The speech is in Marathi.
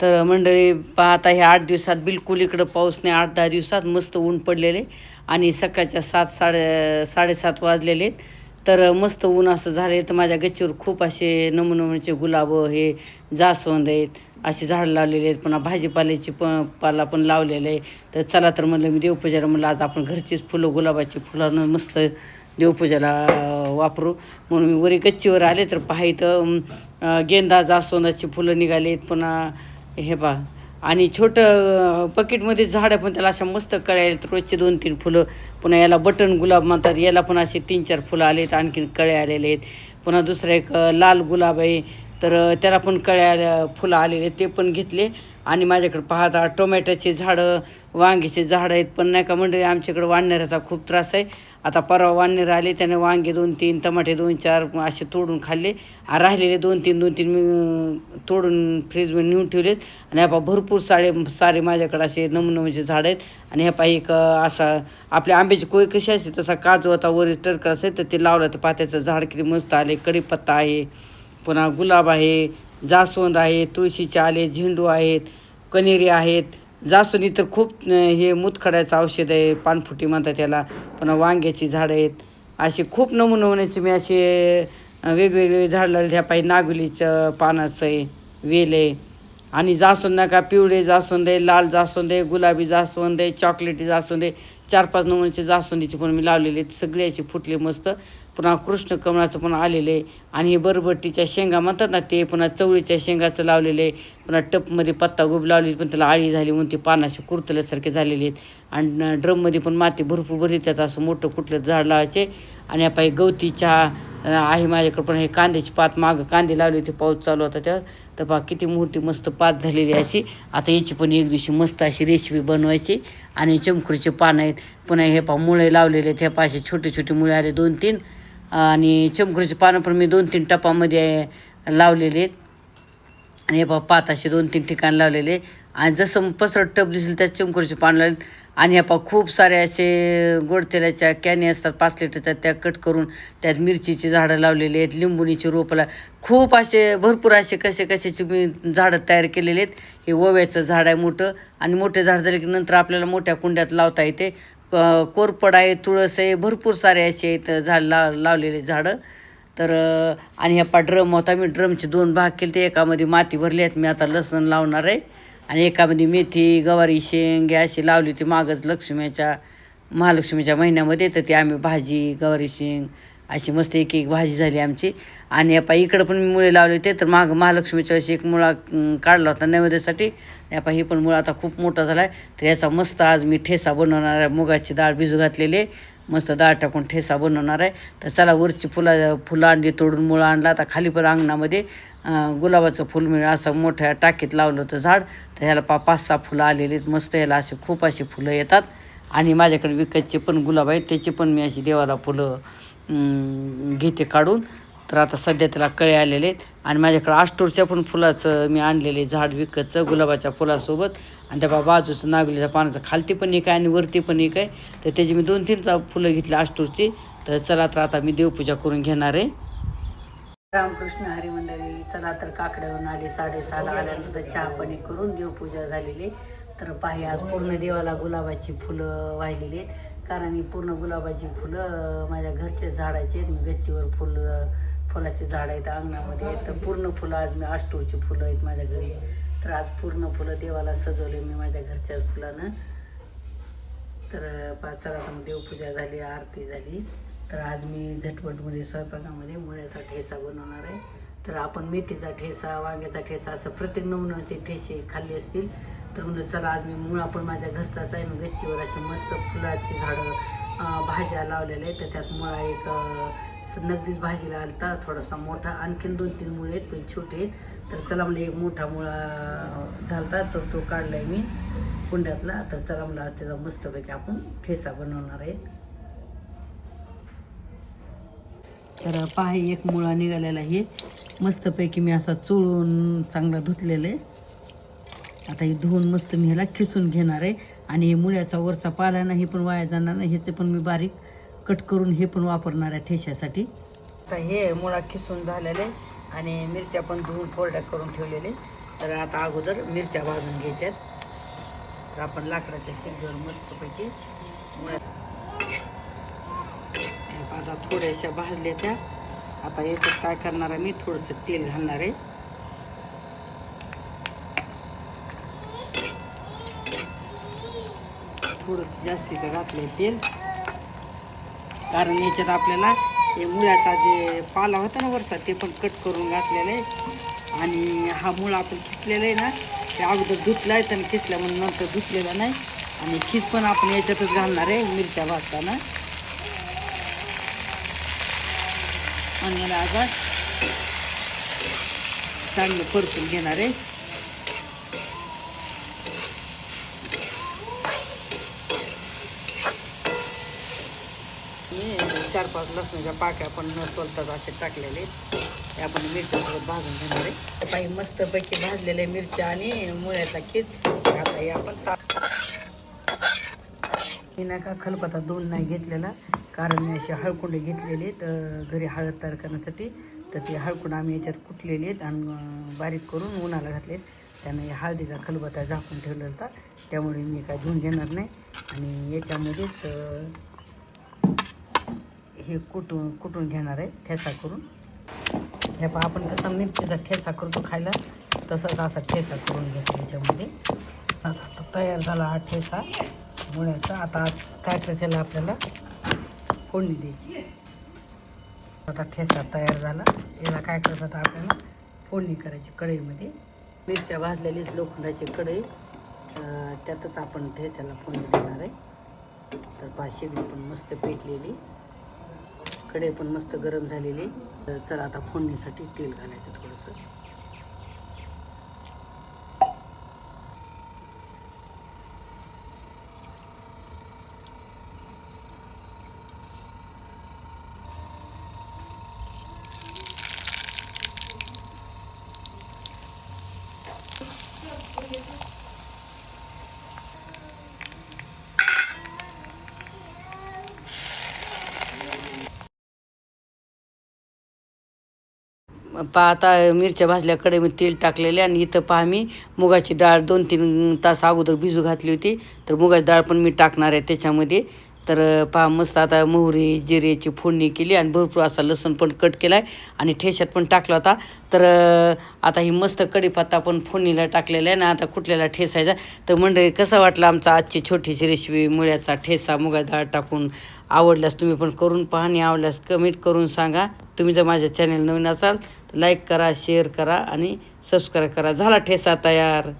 तर मंडळी पाहता हे आठ दिवसात बिलकुल इकडं पाऊस नाही. आठ दहा दिवसात मस्त ऊन पडलेले आणि सकाळच्या सात साडे साडेसात वाजलेले. आहेत. तर मस्त ऊन असं झाले तर माझ्या गच्चीवर खूप असे नमुनमुनीचे गुलाबं हे जास्वंद आहेत. असे झाडं लावलेले आहेत. पुन्हा भाजीपाल्याची प पाला पण लावलेलं आहे तर चला तर म्हणलं मी देवपूजाला म्हणलं आज आपण घरचीच फुलं गुलाबाची फुलं मस्त देवपूजाला वापरू. म्हणून मी वरी गच्चीवर आले तर पाहितं गेंदा जास्वंदाची फुलं निघालीत. पुन्हा हे बा आणि छोटं पकेटमध्ये झाडं पण त्याला अशा मस्त कळ्या आहेत रोजचे दोन तीन फुलं. पुन्हा याला बटन गुलाब म्हणतात. याला पण असे तीन चार फुलं आलेत. आणखीन कळ्या आलेले आहेत. पुन्हा दुसरं एक लाल गुलाब आहे. तर त्याला पण कळ्या फुलं आलेले ते पण घेतले. आणि माझ्याकडे पाहता टोमॅटोचे झाडं वांगीचे झाडं आहेत पण नाही का मंडळी आमच्याकडे वाढणाऱ्याचा खूप त्रास आहे. आता परवा वाढणीर आले त्याने वांगे दोन तीन टमाटे दोन चार असे तोडून खाल्ले. राहिलेले दोन तीन दोन तीन मी तोडून फ्रीजमध्ये नेऊन ठेवलेत. आणि ह्या पहा भरपूर सारे सारे माझ्याकडे असे नमुनमुचे झाड आहेत. आणि ह्या पहा एक असा आपल्या आंब्याची कोय कशी असते तसा काजू होता वरील टरकर असेल तर ते लावलं तर पात्याचं झाड किती मस्त आले कढीपत्ता आहे. पुन्हा गुलाब आहे जास्वंद आहे तुळशीचे आले झेंडू आहेत कनेरी आहेत. जास्वंदी तर खूप हे मुतखड्याचं औषध आहे पानफुटी म्हणतात त्याला. पुन्हा वांग्याची झाडं आहेत. असे खूप नमुनवण्याचे मी असे वेगवेगळे झाड लावले. ह्या पाहिजे नागुलीचं पानाचं आहे वेल आहे. आणि जास्वंद का पिवळे जास्वंद आहे लाल जास्वंद आहे गुलाबी जास्वंद आहे चॉकलेटी जास्वंद आहे. चार पाच नमुन्याचे जास्वंदीचे पण मी लावलेले आहेत. सगळे असे फुटले मस्त. पुन्हा कृष्ण कमळाचं पण आलेलं आहे. आणि हे बरबटीच्या शेंगा म्हणतात ना ते पुन्हा चवळीच्या शेंगाचं लावलेलं आहे. पुन्हा टपमध्ये पत्ता गोबी लावलेली पण त्याला आळी झाली म्हणून ते पानाशी कुरतल्यासारखे झालेले आहेत. आणि ड्रममध्ये पण माती भरपूर भरली त्याचं असं मोठं कुठलं झाड लावायचे. आणि या पायी गवती चहा आहे माझ्याकडे पण हे कांद्याची पात मागं कांदे लावले होते पाऊस चालू होता तेव्हा. तर पहा किती मोठी मस्त पात झालेली अशी. आता याची पण एक दिवशी मस्त अशी रेसिपी बनवायची. आणि चमकुरीचे पानं आहेत. पुन्हा हे पहा मुळे लावलेले आहेत. ह्या पाशी छोटे छोटे मुळे आले दोन तीन आणि चमकुरीचे पानं पण मी दोन तीन टपामध्ये लावलेले आहेत. आणि हे पहा पात दोन तीन ठिकाण लावलेले. आणि जसं पसरट टप दिसेल त्यात चमकुरीचे पान लावेल आणि ह्या पहा खूप सारे असे गोड तेलाच्या कॅनी असतात पाच लिटरच्या त्या कट करून त्यात मिरचीची झाडं लावलेली आहेत लिंबुणीची रोपला खूप असे भरपूर असे कसे कशाचे मी झाडं तयार केलेले आहेत. हे ओव्याचं झाड आहे मोठं आणि मोठे झाड झाले की नंतर आपल्याला मोठ्या कुंड्यात लावता येते. कोरपड आहे तुळस आहे भरपूर सारे असे आहेत झाड लाव लावलेले झाडं. तर आणि ह्या पा ड्रम होता. मी ड्रमचे दोन भाग केले ते एकामध्ये माती भरली आहेत मी आता लसण लावणार आहे. आणि एकामध्ये मेथी गवारी शेंग अशी लावली होती मागच लक्ष्मीच्या महालक्ष्मीच्या महिन्यामध्ये. तर ती आम्ही भाजी गवारी शेंग अशी मस्त एक एक भाजी झाली आमची. आणि या इकडं पण मी मुळे लावले होते तर मागं महालक्ष्मीच्या अशी एक मुळा काढला होता नैवेद्यासाठी. या ही पण मुळा आता खूप मोठा झाला आहे तर याचा मस्त आज मी ठेसा बनवणार आहे. मुगाची डाळ भिजू घातलेली आहे. मस्त डाळ टाकून ठेसा बनवणार आहे. तर चला वरची फुलं फुलं आणली तोडून मुळं आणला. आता खाली पण अंगणामध्ये गुलाबाचं फुल मिळ असं मोठ्या टाकीत लावलं होतं झाड. तर ह्याला पा पाच सहा फुलं आलेली आहेत. मस्त ह्याला असे खूप अशी फुलं येतात. आणि माझ्याकडे विकतचे पण गुलाब आहेत. त्याची पण मी अशी देवाला फुलं घेते काढून. तर आता सध्या त्याला कळे आलेले आहेत. आणि माझ्याकडे आष्टूरच्या पण फुलाचं मी आणलेले झाड विकतचं गुलाबाच्या फुलासोबत. आणि त्या बा बाजूचं नागलीच्या पानाचं खालती पण एक आहे आणि वरती पण एक आहे. तर त्याची मी दोन तीन फुलं घेतली आष्टूरची. तर चला तर आता मी देवपूजा करून घेणार आहे. रामकृष्ण हरी मंडळी चला तर काकड्यावरून आली साडेसहाला आल्यानंतर चहा पाणी करून देवपूजा झालेली तर पाहि आज पूर्ण देवाला गुलाबाची फुलं वाहिलेली आहेत. कारण मी पूर्ण गुलाबाची फुलं माझ्या घरचे झाडाचे आहेत मी गच्चीवर फुलं फुलाचे झाड आहेत अंगणामध्ये. तर पूर्ण फुलं आज मी आष्टूरची फुलं आहेत माझ्या घरी. तर आज पूर्ण फुलं देवाला सजवले मी माझ्या घरच्या फुलानं. तर पाच चला देवपूजा झाली आरती झाली. तर आज मी झटपटमध्ये स्वयंपाकामध्ये मुळ्याचा ठेसा बनवणार आहे. तर आपण मेथीचा ठेसा वांग्याचा ठेसा असं प्रत्येक नमुन्याचे ठेसे खाल्ले असतील. तर म्हणलं चला आज मी मुळा पण माझ्या घरचाच आहे. मी गच्चीवर अशी मस्त फुलाची झाडं भाज्या लावलेल्या आहेत. तर त्यात मुळा एक नगदीच भाजीला आलता थोडासा मोठा. आणखीन दोन तीन मुळे आहेत पण छोटे आहेत. तर चला मला एक मोठा मुळा झालता तर तो काढला आहे मी कुंड्यातला. तर चला मला आज त्याचा मस्तपैकी आपण ठेसा बनवणार आहे. तर पहा एक मुळा निघालेला आहे. मस्तपैकी मी असा चोळून चांगला धुतलेला आहे. आता हे धुवून मस्त मी ह्याला खिसून घेणार आहे. आणि हे मुळ्याचा वरचा पाला नाही पण वाया जाणार नाही. ह्याचे पण मी बारीक कट करून हे पण वापरणार आहे ठेशासाठी. आता हे मुळा खिसून झालेले आणि मिरच्या पण धुवून फोरड्या करून ठेवलेले तर आता अगोदर मिरच्या भाजून घ्यायच्यात. तर आपण लाकडाच्या शेगडीवर मस्तपैकी मुळ्यात आता थोड्याशा भाजल्या त्या. आता याच्यात काय करणार आहे मी? थोडंसं तेल घालणार आहे. थोडंसं जास्तीचं घातलंय तेल. कारण याच्यात आपल्याला हे मुळ्याचा जे पाला होता ना वरचा ते पण कट करून घातलेला आहे. आणि हा मुळा आपण खिचलेला आहे ना ते अगोदर धुतला आहे आणि किसल्या म्हणून नंतर धुतलेला नाही. आणि खीस पण आपण याच्यातच घालणार आहे मिरच्या भाजताना. आणि याला आता चांगलं परतून घेणार आहे. मी चार पाच लसणाच्या पाक्या पण न सोलतात असे टाकलेले. ते आपण मिरच्यासोबत भाजून घेणार आहे. काही मस्तपैकी भाजलेल्या मिरच्या आणि मुळ्याचा खीस आता हे आपण टाक मी नाही का खलपता दोन नाही घेतलेला कारण मी अशी हळकुंडे घेतलेले तर घरी हळद तयार करण्यासाठी. तर ते हळकुंड आम्ही याच्यात कुटलेले आहेत आणि बारीक करून उन्हाला घातले त्यानं हे हळदीचा खलबता झाकून ठेवलेला होता. त्यामुळे मी काय धुवून घेणार नाही. आणि याच्यामध्येच हे कुटून कुटून घेणार आहे ठेसा करून. हे पहा आपण कसा मिरचीचा ठेसा करतो खायला तसंच असा ठेसा करून घेतो याच्यामध्ये. आता तयार झाला हा ठेसा. मुळ्याचा आता काय करायचं आपल्याला? फोडणी द्यायची. आता ठेसा तयार झाला. याला काय करतात आपल्याला? फोडणी करायची कढईमध्ये. मिरच्या भाजलेलीच लोखंडाची कढई. त्यातच आपण ठेस्याला फोडणी देणार आहे. तर पाचशे पण मस्त पेटलेली. कढई पण मस्त गरम झालेली तर चला आता फोडणीसाठी तेल घालायचं थोडंसं. पहा आता मिरच्या भाजल्या मी तेल टाकलेले आणि इथं पहा मी मुगाची डाळ दोन तीन तास अगोदर भिजू घातली होती. तर मुगाची डाळ पण मी टाकणार आहे त्याच्यामध्ये. तर पहा मस्त आता मोहरी जिरेची फोडणी केली आणि भरपूर असा लसूण पण कट केला आहे आणि ठेशात पण टाकला होता. तर आता ही मस्त कढीपत्ता पण फोडणीला टाकलेला आहे ना आता कुठल्याला ठेसायचा तर मंडळी कसं वाटलं आमचा आजची छोटीशी रेसिपी मुळ्याचा ठेसा मुगा डाळ टाकून आवडल्यास तुम्ही पण करून पहा आणि आवडल्यास कमेंट करून सांगा. तुम्ही जर माझ्या चॅनल नवीन असाल तर लाईक करा शेअर करा आणि सबस्क्राईब करा. झाला ठेसा तयार.